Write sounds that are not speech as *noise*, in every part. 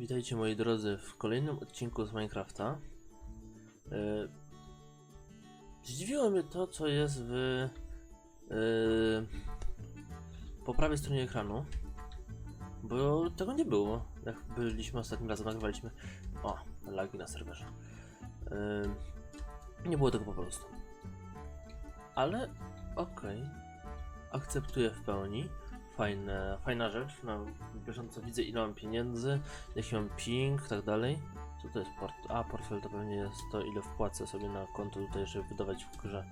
Witajcie moi drodzy w kolejnym odcinku z Minecrafta. Yy, zdziwiło mnie to, co jest w yy, po prawej stronie ekranu, bo tego nie było, jak byliśmy ostatnim razem, nagrywaliśmy. O, lagi na serwerze. Yy, nie było tego po prostu. Ale okej, akceptuję w pełni. Fajne, fajna rzecz. Na bieżąco widzę ile mam pieniędzy, jaki mam ping, tak dalej. Co to jest port? A, portfel to pewnie jest to, ile wpłacę sobie na konto tutaj, żeby wydawać w grze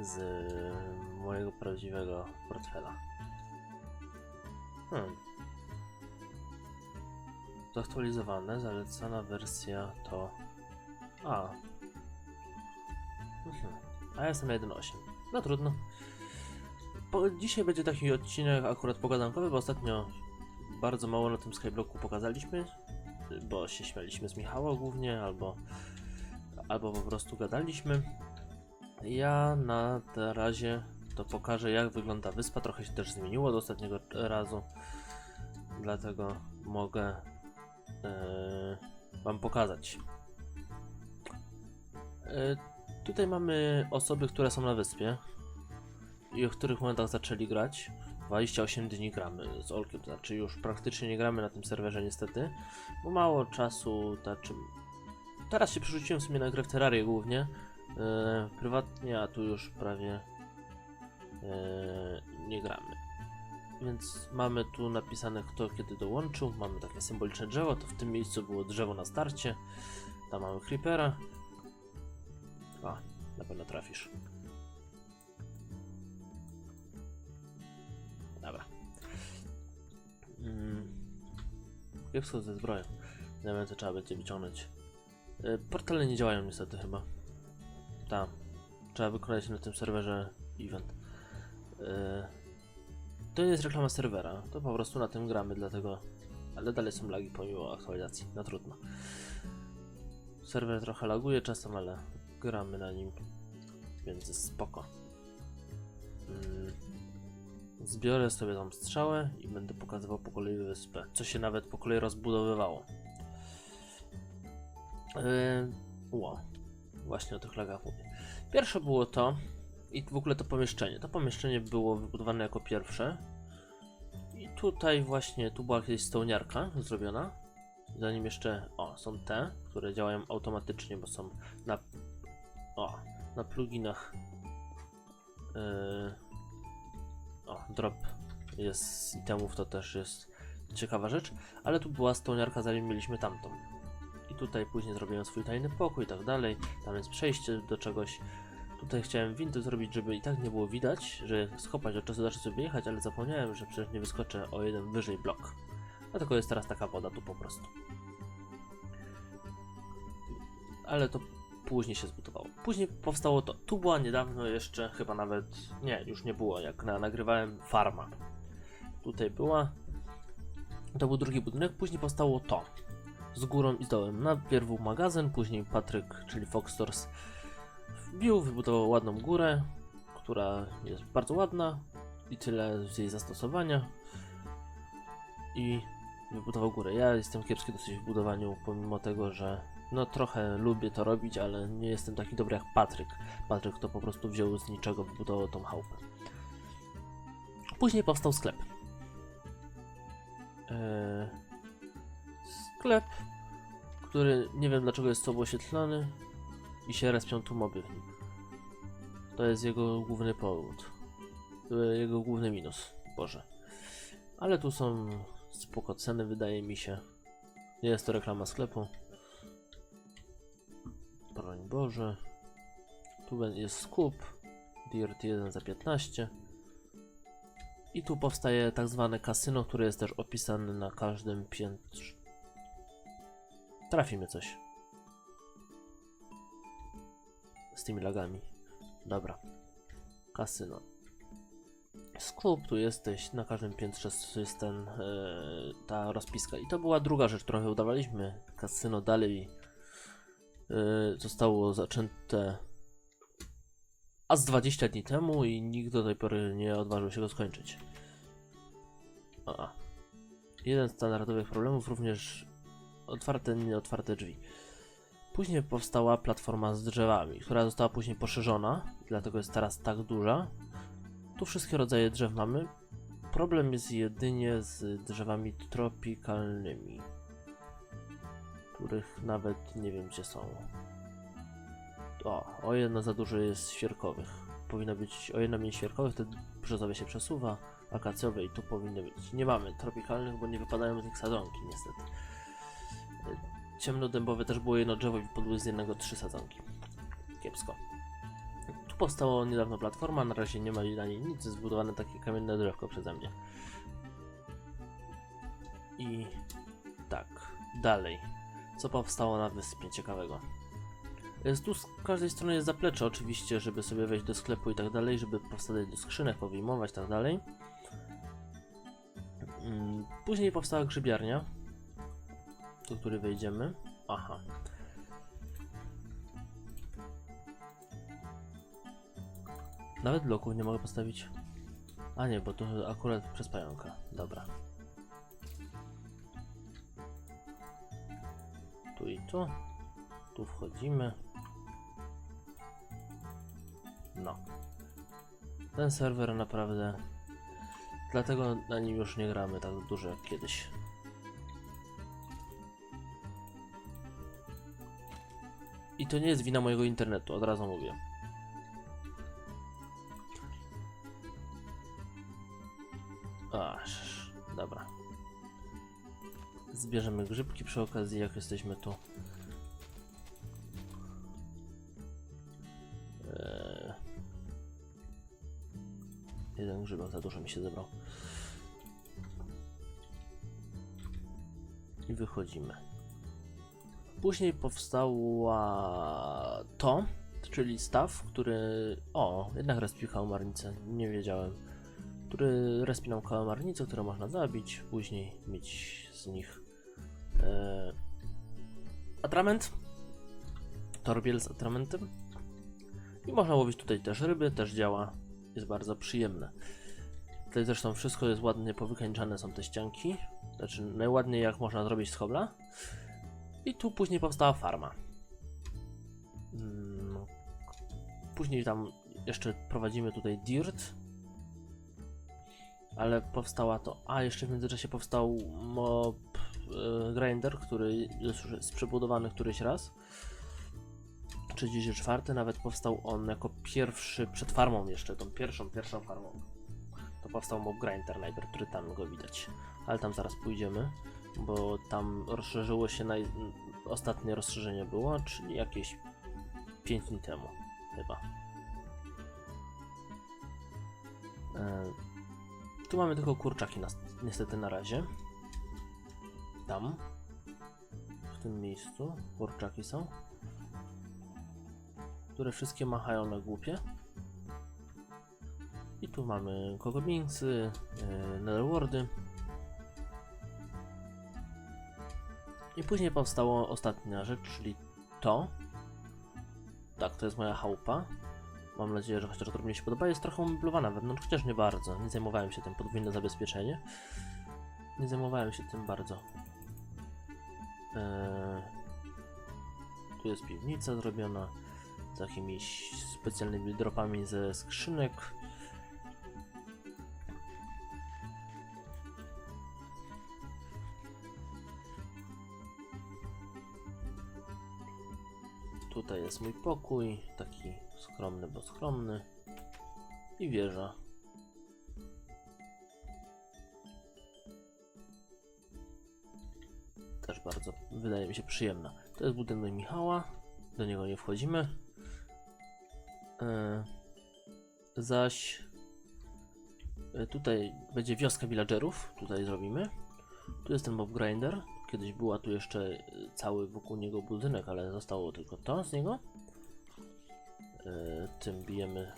z mojego prawdziwego portfela. Hmm. Zaktualizowane, zalecana wersja to... A. Mhm. A ja jestem na 1.8. No trudno. Po, dzisiaj będzie taki odcinek akurat pogadankowy, bo ostatnio bardzo mało na tym Skyblocku pokazaliśmy, bo się śmialiśmy z Michała głównie, albo, albo po prostu gadaliśmy. Ja na razie to pokażę jak wygląda wyspa, trochę się też zmieniło od ostatniego razu, dlatego mogę e, Wam pokazać. E, tutaj mamy osoby, które są na wyspie i w których momentach zaczęli grać. 28 dni gramy z Olkiem, to znaczy już praktycznie nie gramy na tym serwerze niestety, bo mało czasu, znaczy teraz się przerzuciłem w sumie na grę w Terrarię głównie, e, prywatnie, a tu już prawie e, nie gramy. Więc mamy tu napisane kto kiedy dołączył, mamy takie symboliczne drzewo, to w tym miejscu było drzewo na starcie, tam mamy creepera. A, na pewno trafisz. Mm. Kiepsko ze zbroją. Co trzeba będzie wyciągnąć. Y, Portale nie działają niestety chyba. Tam. Trzeba wykonać na tym serwerze event. Y, To nie jest reklama serwera. To po prostu na tym gramy, dlatego... Ale dalej są lagi pomimo aktualizacji. No trudno. Serwer trochę laguje czasem, ale gramy na nim. Więc spoko. Mm. Zbiorę sobie tą strzałę i będę pokazywał po kolei wyspę, co się nawet po kolei rozbudowywało. Yy, właśnie o tych lagach mówię. Pierwsze było to, i w ogóle to pomieszczenie. To pomieszczenie było wybudowane jako pierwsze. I tutaj właśnie, tu była kiedyś stołniarka zrobiona. Zanim jeszcze, o, są te, które działają automatycznie, bo są na, o, na pluginach. Yy, o, drop jest z itemów, to też jest ciekawa rzecz, ale tu była stołniarka, zanim mieliśmy tamtą. I tutaj później zrobiłem swój tajny pokój i tak dalej, tam jest przejście do czegoś. Tutaj chciałem windę zrobić, żeby i tak nie było widać, że schopać od czasu do czasu sobie jechać, ale zapomniałem, że przecież nie wyskoczę o jeden wyżej blok. Dlatego jest teraz taka woda tu po prostu. Ale to później się zbudowało. Później powstało to. Tu była niedawno jeszcze, chyba nawet. Nie, już nie było, jak na, nagrywałem farma. Tutaj była. To był drugi budynek, później powstało to. Z górą i z dołem. Najpierw był magazyn, później Patryk, czyli Foxstores, wbił, wybudował ładną górę, która jest bardzo ładna i tyle z jej zastosowania. I wybudował górę. Ja jestem kiepski dosyć w budowaniu, pomimo tego, że no trochę lubię to robić, ale nie jestem taki dobry jak Patryk. Patryk to po prostu wziął z niczego, wybudował tą chałupę. Później powstał sklep. Eee, sklep, który nie wiem dlaczego jest słabo oświetlony i się respią tu moby. To jest jego główny powód. Jego główny minus. Boże. Ale tu są spoko ceny, wydaje mi się. Nie jest to reklama sklepu. Boże. Tu jest skup. Dirt 1 za 15. I tu powstaje tak zwane kasyno, które jest też opisane na każdym piętrze. Trafi mnie coś. Z tymi lagami. Dobra. Kasyno. Skup, tu jesteś, na każdym piętrze jest ten, e, ta rozpiska. I to była druga rzecz, którą udawaliśmy. Kasyno dalej zostało zaczęte a z 20 dni temu i nikt do tej pory nie odważył się go skończyć. A. Jeden z standardowych problemów również otwarte, nieotwarte drzwi. Później powstała platforma z drzewami, która została później poszerzona, dlatego jest teraz tak duża. Tu wszystkie rodzaje drzew mamy. Problem jest jedynie z drzewami tropikalnymi, których nawet nie wiem gdzie są. O, o jedno za dużo jest świerkowych. Powinno być o jedno mniej świerkowych, wtedy brzozowe się przesuwa, akacjowe i tu powinny być. Nie mamy tropikalnych, bo nie wypadają z nich sadzonki niestety. Ciemnodębowe też było jedno drzewo i wypadły z jednego trzy sadzonki. Kiepsko. Tu powstała niedawno platforma, na razie nie ma na niej nic, zbudowane takie kamienne drzewko przeze mnie. I tak, dalej. Co powstało na wyspie ciekawego? Tu z każdej strony jest zaplecze oczywiście, żeby sobie wejść do sklepu i tak dalej, żeby powstać do skrzynek, powyjmować i tak dalej. Mm, Później powstała grzybiarnia, do której wejdziemy. Aha. Nawet bloków nie mogę postawić. A nie, bo to akurat przez pająka. Dobra. Tu i tu. Tu wchodzimy. No. Ten serwer naprawdę. Dlatego na nim już nie gramy tak dużo jak kiedyś. I to nie jest wina mojego internetu, od razu mówię. Aż, dobra. Zbierzemy grzybki przy okazji, jak jesteśmy tu. Eee. Jeden grzybek za dużo mi się zebrał. I wychodzimy. Później powstała to, czyli staw, który. O, jednak respił kałamarnicę, nie wiedziałem. Który respinał kałamarnicę, które można zabić, później mieć z nich e, atrament, torbiel z atramentem. I można łowić tutaj też ryby, też działa, jest bardzo przyjemne. Tutaj zresztą wszystko jest ładnie powykańczane, są te ścianki. Znaczy najładniej jak można zrobić z hobla. I tu później powstała farma. Mm, Później tam jeszcze prowadzimy tutaj dirt. Ale powstała to. A jeszcze w międzyczasie powstał mob e, grinder, który jest przebudowany któryś raz. 34 nawet powstał on jako pierwszy przed farmą jeszcze, tą pierwszą, pierwszą farmą. To powstał mob grinder najpierw, który tam go widać. Ale tam zaraz pójdziemy bo tam rozszerzyło się naj... ostatnie rozszerzenie było, czyli jakieś 5 dni temu chyba. E, tu mamy tylko kurczaki niestety na razie. Tam. W tym miejscu kurczaki są. Które wszystkie machają na głupie. I tu mamy kogobińcy, yy, netherwordy. I później powstała ostatnia rzecz, czyli to. Tak, to jest moja chałupa. Mam nadzieję, że chociaż odrobinę się podoba. Jest trochę umeblowana wewnątrz, chociaż nie bardzo. Nie zajmowałem się tym podwójne zabezpieczenie. Nie zajmowałem się tym bardzo. Eee, tu jest piwnica zrobiona z jakimiś specjalnymi dropami ze skrzynek. Tutaj jest mój pokój, taki skromny, bo skromny. I wieża. Też bardzo, wydaje mi się, przyjemna. To jest budynek Michała, do niego nie wchodzimy. E, zaś e, tutaj będzie wioska villagerów, tutaj zrobimy. Tu jest ten mob grinder. Kiedyś była tu jeszcze e, cały wokół niego budynek, ale zostało tylko to z niego. Tym bijemy.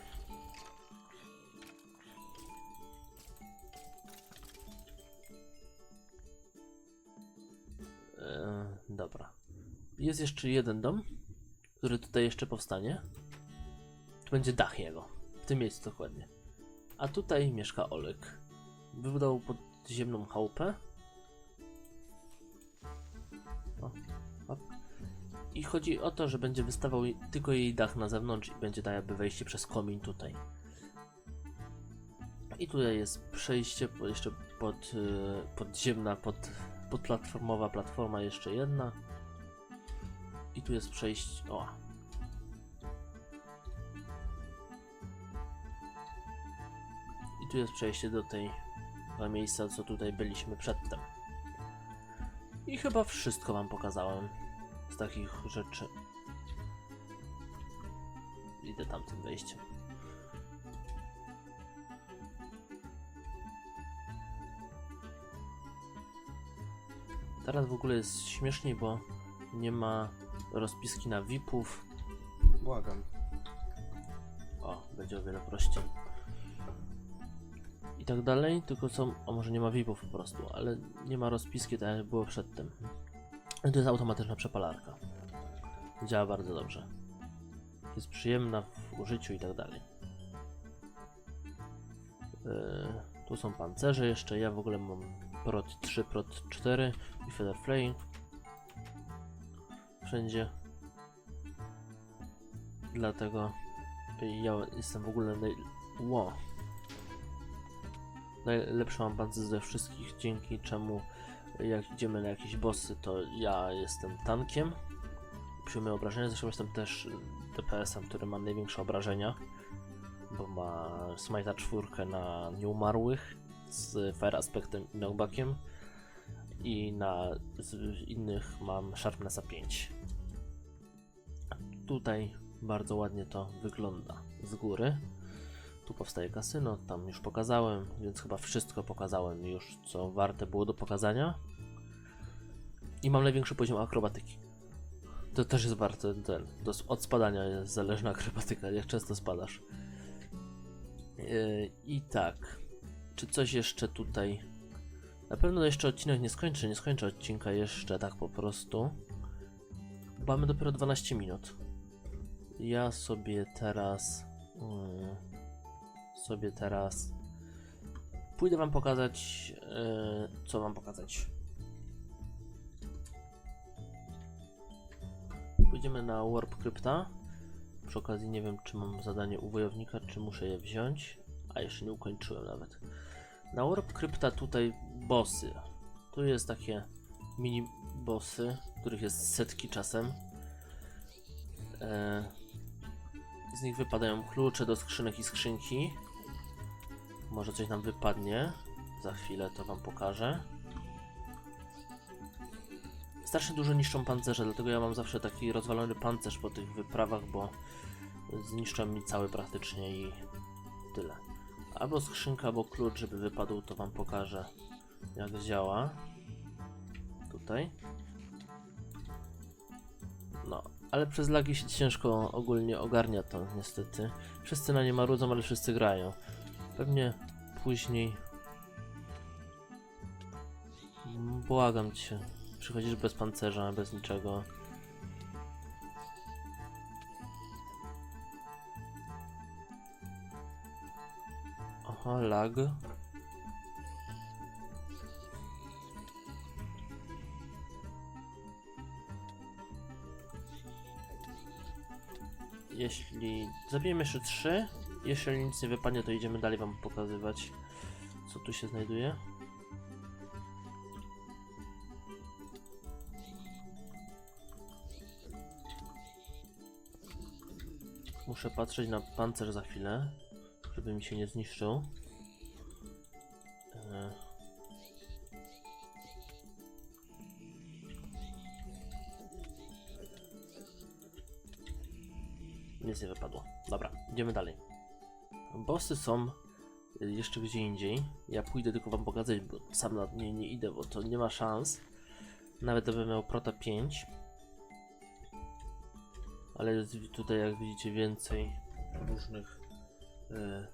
Jest jeszcze jeden dom, który tutaj jeszcze powstanie. Tu będzie dach jego. W tym miejscu dokładnie. A tutaj mieszka Olek. Wybudował podziemną chałupę. O, I chodzi o to, że będzie wystawał tylko jej dach na zewnątrz i będzie tak jakby wejście przez komin tutaj. I tutaj jest przejście jeszcze pod, y, podziemna, pod, podplatformowa platforma jeszcze jedna. I tu jest przejście. O. I tu jest przejście do tej do miejsca, co tutaj byliśmy przedtem. I chyba wszystko wam pokazałem z takich rzeczy. Idę tamtym wejściem. Teraz w ogóle jest śmieszniej, bo nie ma rozpiski na VIP-ów. Błagam. O, będzie o wiele prościej. I tak dalej, tylko są, a może nie ma VIP-ów po prostu, ale nie ma rozpiski tak jak było przedtem. I to jest automatyczna przepalarka. Działa bardzo dobrze. Jest przyjemna w użyciu i tak dalej. Yy, tu są pancerze jeszcze, ja w ogóle mam Prot 3, Prot 4 i Feather Flame. Wszędzie. Dlatego ja jestem w ogóle naj... Ło. Najlepszy mam pancerz ze wszystkich, dzięki czemu jak idziemy na jakieś bossy, to ja jestem tankiem. Przyjmuję obrażenia, zresztą jestem też DPS-em, który ma największe obrażenia, bo ma Smite'a 4 na nieumarłych z Fire Aspectem i Knockbackiem i na innych mam Sharpnessa 5. Tutaj bardzo ładnie to wygląda z góry. Tu powstaje kasyno, tam już pokazałem, więc chyba wszystko pokazałem już, co warte było do pokazania. I mam największy poziom akrobatyki. To też jest warte ten. Od spadania jest zależna *laughs* akrobatyka, jak często spadasz. Yy, I tak. Czy coś jeszcze tutaj? Na pewno jeszcze odcinek nie skończę, nie skończę odcinka jeszcze tak po prostu. Mamy dopiero 12 minut. Ja sobie teraz. Mm, sobie teraz. Pójdę wam pokazać. Yy, co wam pokazać? Pójdziemy na Warp Crypta. Przy okazji nie wiem, czy mam zadanie u wojownika, czy muszę je wziąć. A jeszcze nie ukończyłem nawet. Na Warp Crypta tutaj bossy. Tu jest takie mini bossy, których jest setki czasem. E, z nich wypadają klucze do skrzynek i skrzynki. Może coś nam wypadnie. Za chwilę to wam pokażę. Strasznie dużo niszczą pancerze, dlatego ja mam zawsze taki rozwalony pancerz po tych wyprawach, bo zniszczą mi cały praktycznie i tyle. Albo skrzynka, albo klucz, żeby wypadł, to wam pokażę jak działa. Tutaj. No, ale przez lagi się ciężko ogólnie ogarnia to niestety. Wszyscy na nie marudzą, ale wszyscy grają. Pewnie później... Błagam cię. Przychodzisz bez pancerza, bez niczego. Aha, lag. Jeśli zabijemy jeszcze trzy, jeśli nic nie wypadnie, to idziemy dalej wam pokazywać, co tu się znajduje. Muszę patrzeć na pancerz za chwilę, żeby mi się nie zniszczył. Nic nie wypadło. Dobra, idziemy dalej. Bossy są y, jeszcze gdzie indziej. Ja pójdę tylko wam pokazać, bo sam na nie nie idę, bo to nie ma szans. Nawet gdybym miał Prota 5. Ale jest tutaj, jak widzicie, więcej różnych y,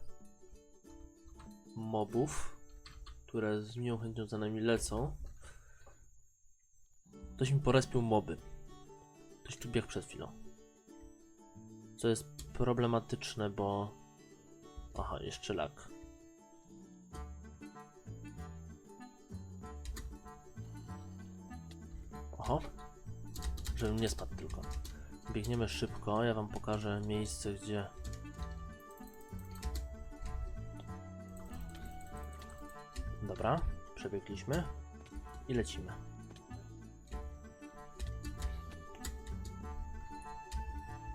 mobów, które z miłą chęcią za nami lecą. Ktoś mi porespił moby. Ktoś tu biegł przed chwilą. Co jest problematyczne, bo... Aha, jeszcze lag. Oho. żebym nie spadł tylko. Biegniemy szybko, ja wam pokażę miejsce, gdzie... Dobra, przebiegliśmy i lecimy.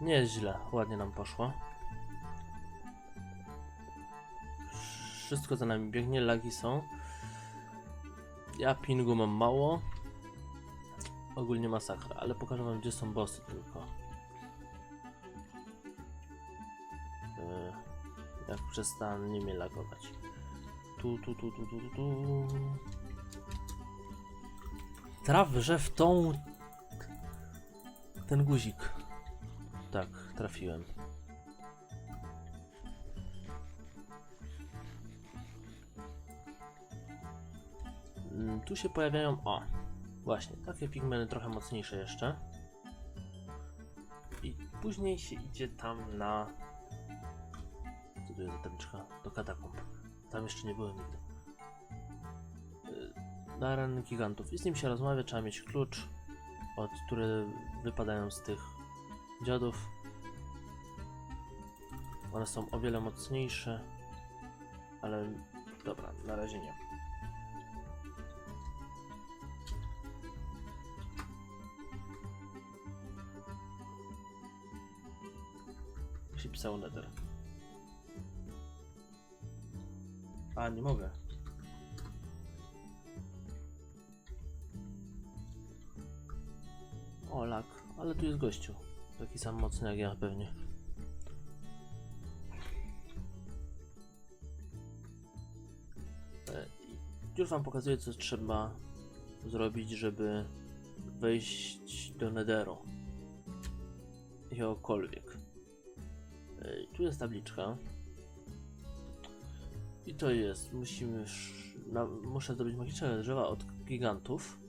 Nie jest źle, ładnie nam poszło. Wszystko za nami biegnie, lagi są. Ja pingu mam mało. Ogólnie masakra, ale pokażę wam gdzie są bossy tylko. Yy, jak przestanie mnie lagować. Tu, tu, tu, tu, tu, tu, tu. Traf, że w tą... Ten guzik. Tak, trafiłem. Mm, Tu się pojawiają, o, właśnie, takie pigmeny trochę mocniejsze jeszcze. I później się idzie tam na... Co tu jest za tabliczka? Do katakumb. Tam jeszcze nie byłem nigdy. Y, Na areny gigantów. I z nim się rozmawia, trzeba mieć klucz, od które wypadają z tych dziadów. One są o wiele mocniejsze, ale dobra, na razie nie. się pisało Nether. A, nie mogę. O, lak. Ale tu jest gościu. Taki sam mocny jak ja pewnie. E, Już wam pokazuję, co trzeba zrobić, żeby wejść do Netheru. Jakkolwiek. Ej, Tu jest tabliczka. I to jest, musimy, na, muszę zdobyć magiczne drzewa od gigantów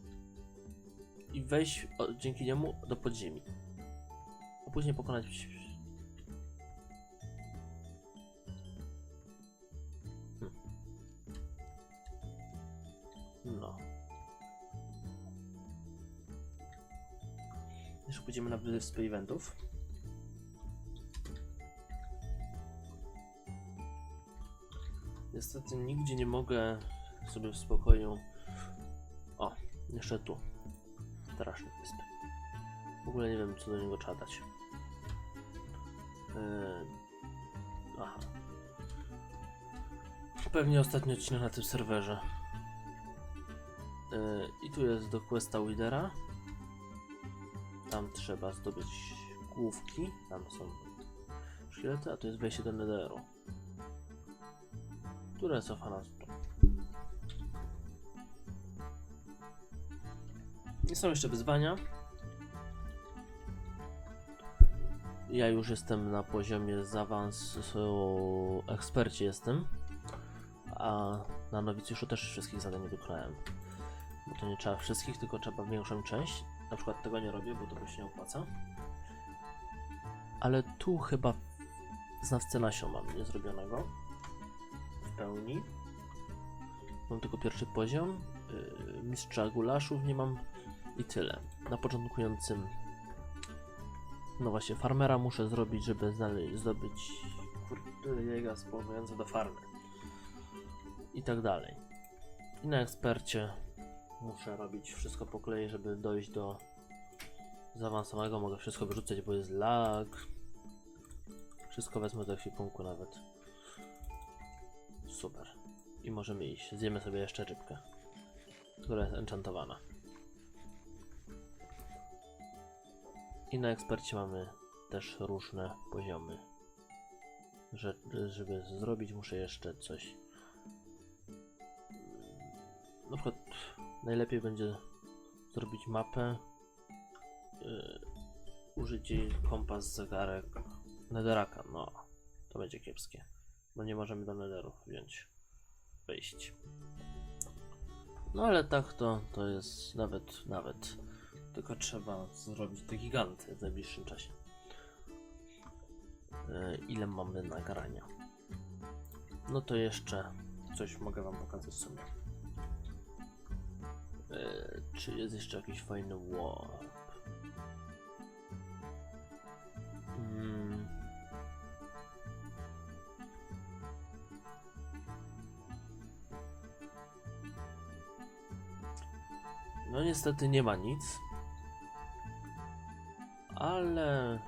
i wejść o, dzięki niemu do podziemi. Później pokonać... Hmm. No. Jeszcze pójdziemy na wyspę eventów. Niestety nigdzie nie mogę sobie w spokoju. O, jeszcze tu. Straszny wysp. W ogóle nie wiem, co do niego trzeba dać. Yy... Aha. Pewnie ostatni odcinek na tym serwerze. Yy, I tu jest do questa Widera. Tam trzeba zdobyć główki. Tam są szkielety, a tu jest wejście do Netheru które cofa nas tu. I są jeszcze wyzwania. Ja już jestem na poziomie zaawansu ekspercie jestem. A na nowicjuszu też wszystkich zadań nie wykonałem. Bo to nie trzeba wszystkich, tylko trzeba większą część. Na przykład tego nie robię, bo to by się nie opłaca. Ale tu chyba znawcę nasion mam niezrobionego w pełni. Mam tylko pierwszy poziom. Yy, mistrza gulaszów nie mam i tyle. Na początkującym no właśnie, farmera muszę zrobić, żeby zdobyć jego wspomagające do farmy. I tak dalej. I na ekspercie muszę robić wszystko po kolei, żeby dojść do zaawansowanego. Mogę wszystko wyrzucać, bo jest lag. Wszystko wezmę do ekwipunku nawet. Super. I możemy iść. Zjemy sobie jeszcze rybkę, która jest enchantowana. I na ekspercie mamy też różne poziomy. Że, żeby zrobić, muszę jeszcze coś. Na przykład najlepiej będzie zrobić mapę. Yy, użyć jej kompas, zegarek, netheraka. No, to będzie kiepskie. Bo nie możemy do netheru wziąć. Wejść. No ale tak to, to jest nawet, nawet. Tylko trzeba zrobić te giganty w najbliższym czasie. E, ile mamy nagrania? No to jeszcze coś mogę Wam pokazać w sumie. E, czy jest jeszcze jakiś fajny warp? Hmm. No niestety nie ma nic. Ale...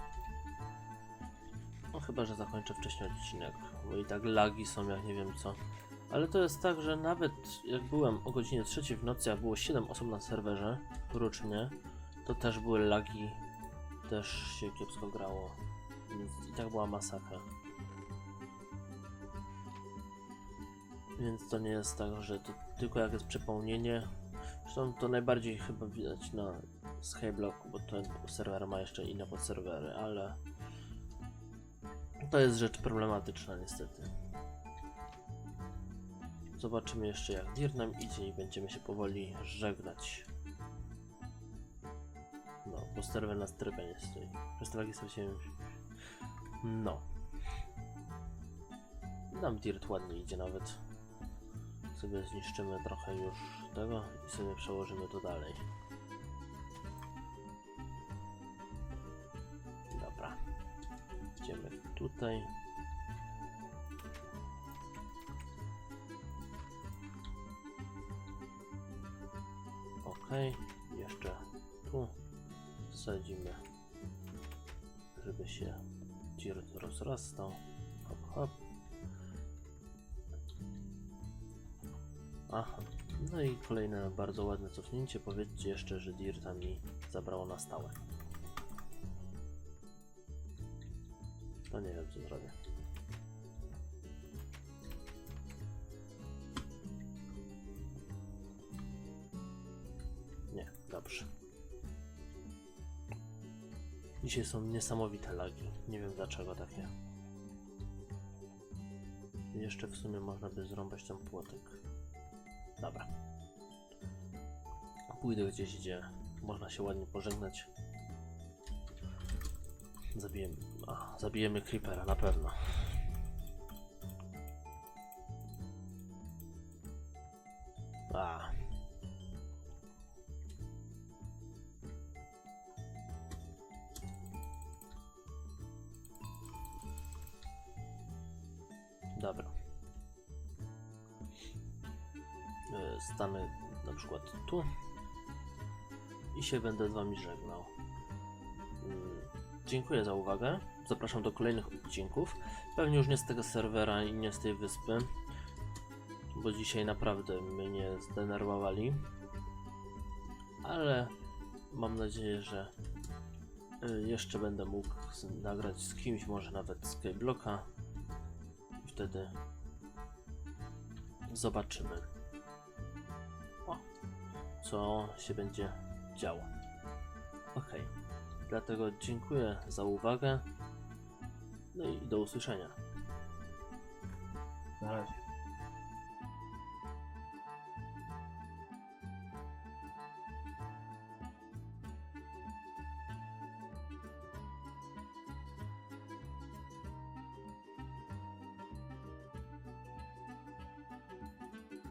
No chyba, że zakończę wcześniej odcinek, bo i tak lagi są jak nie wiem co. Ale to jest tak, że nawet jak byłem o godzinie 3 w nocy, a było 7 osób na serwerze, porucznie, to też były lagi, też się kiepsko grało. Więc i tak była masakra. Więc to nie jest tak, że to tylko jak jest przepełnienie. Zresztą to najbardziej chyba widać na Skyblocku, bo ten serwer ma jeszcze inne podserwery, ale to jest rzecz problematyczna niestety. Zobaczymy jeszcze jak Dir nam idzie i będziemy się powoli żegnać. No, bo serwer na strefie nie stoi. Przez to lagi straciłem... No. Nam Dirt ładnie idzie nawet. Sobie zniszczymy trochę już tego i sobie przełożymy to dalej. Dobra. Idziemy tutaj. Ok, jeszcze tu zasadzimy, żeby się dirt rozrastał. Hop, hop. Aha, no i kolejne bardzo ładne cofnięcie. Powiedzcie jeszcze, że Dirta mi zabrało na stałe. To nie wiem, co zrobię. Nie, dobrze. Dzisiaj są niesamowite lagi. Nie wiem dlaczego takie. Jeszcze w sumie można by zrąbać ten płotek. Dobra. Pójdę gdzieś, gdzie można się ładnie pożegnać. Zabijemy. A, zabijemy Creepera, na pewno. I się będę z Wami żegnał. Mm, Dziękuję za uwagę. Zapraszam do kolejnych odcinków. Pewnie już nie z tego serwera i nie z tej wyspy, bo dzisiaj naprawdę mnie zdenerwowali. Ale mam nadzieję, że y, jeszcze będę mógł nagrać z kimś, może nawet z Skyblocka. I wtedy zobaczymy co się będzie działo. Ok, dlatego dziękuję za uwagę. No i do usłyszenia. Na razie.